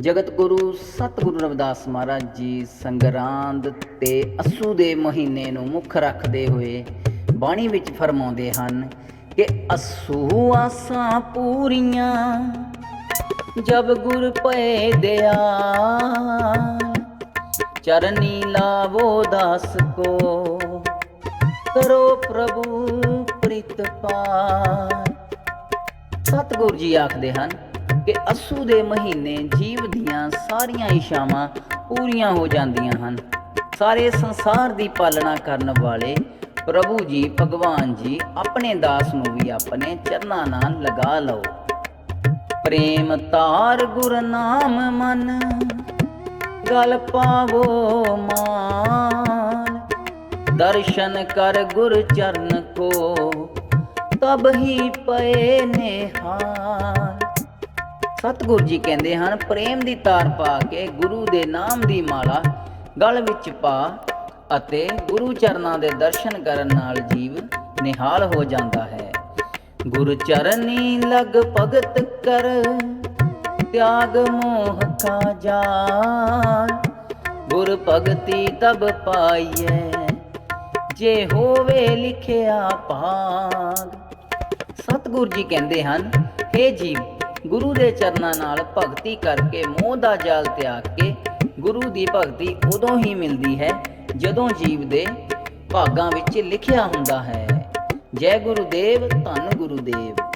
ਜਗਤ ਗੁਰੂ ਸਤਿਗੁਰੂ ਰਵਿਦਾਸ ਮਹਾਰਾਜ ਜੀ ਸੰਗਰਾਂਦ ਤੇ ਅਸੂ ਦੇ ਮਹੀਨੇ ਨੂੰ ਮੁੱਖ ਰੱਖਦੇ ਹੋਏ ਬਾਣੀ ਵਿੱਚ ਫਰਮਾਉਂਦੇ ਹਨ ਕਿ ਅਸੂ ਆਸਾਂ ਪੂਰੀਆਂ ਜਬ ਗੁਰ ਪਏ ਦਿਆ ਚਰਨੀ ਲਾਵੋ ਦਾਸ ਕੋ, ਕਰੋ ਪ੍ਰਭੂ ਪ੍ਰੀਤ ਪਾਰ ਸਤਿਗੁਰ ਜੀ ਆਖਦੇ ਹਨ ਕਿ ਅਸੂ ਦੇ ਮਹੀਨੇ ਜੀਵ ਦੀਆਂ ਸਾਰੀਆਂ ਇਸ਼ਾਵਾਂ ਪੂਰੀਆਂ ਹੋ ਜਾਂਦੀਆਂ ਹਨ। ਸਾਰੇ ਸੰਸਾਰ ਦੀ ਪਾਲਣਾ ਕਰਨ ਵਾਲੇ ਪ੍ਰਭੂ ਜੀ, ਭਗਵਾਨ ਜੀ ਆਪਣੇ ਦਾਸ ਨੂੰ ਵੀ ਆਪਣੇ ਚਰਨਾਂ ਨਾਲ ਲਗਾ ਲਓ। ਪ੍ਰੇਮ ਤਾਰ ਗੁਰ ਨਾਮ ਮਨ, ਗਲ ਪਾਵੋ ਮਾਨ। ਦਰਸ਼ਨ ਕਰ ਗੁਰ ਚਰਨ ਕੋ, ਤਬ ਹੀ ਪਏ ਨਿਹਾਲ ਸਤਿਗੁਰ ਜੀ ਕਹਿੰਦੇ ਹਨ, ਪ੍ਰੇਮ ਦੀ ਤਾਰ ਪਾ ਕੇ ਗੁਰੂ ਦੇ ਨਾਮ ਦੀ ਮਾਲਾ ਗਲ ਵਿੱਚ ਪਾ ਅਤੇ ਗੁਰੂ ਚਰਨਾਂ ਦੇ ਦਰਸ਼ਨ ਕਰਨ ਨਾਲ ਜੀਵ ਨਿਹਾਲ ਹੋ ਜਾਂਦਾ ਹੈ। ਗੁਰ ਚਰਨੀ ਲਗ ਭਗਤ ਕਰ, ਤਿਆਗ ਮੋਹ ਕਾ ਜਾਲ ਗੁਰ ਭਗਤੀ ਤਬ ਪਾਈਐ, ਜੇ ਹੋਵੇ ਲਿਖਿਆ ਭਾਗ। ਸਤਿਗੁਰ ਜੀ ਕਹਿੰਦੇ ਹਨ हे ਜੀਵ ਗੁਰੂ ਦੇ ਚਰਨਾਂ ਨਾਲ ਭਗਤੀ ਕਰਕੇ ਮੋਹ ਦਾ ਜਾਲ ਤਿਆਗ ਕੇ ਗੁਰੂ ਦੀ ਭਗਤੀ ਉਦੋਂ ਹੀ ਮਿਲਦੀ ਹੈ ਜਦੋਂ ਜੀਵ ਦੇ ਭਾਗਾਂ ਵਿੱਚ ਲਿਖਿਆ ਹੁੰਦਾ ਹੈ। ਜੈ ਗੁਰੂ ਦੇਵ ਧੰਨ ਗੁਰੂ ਦੇਵ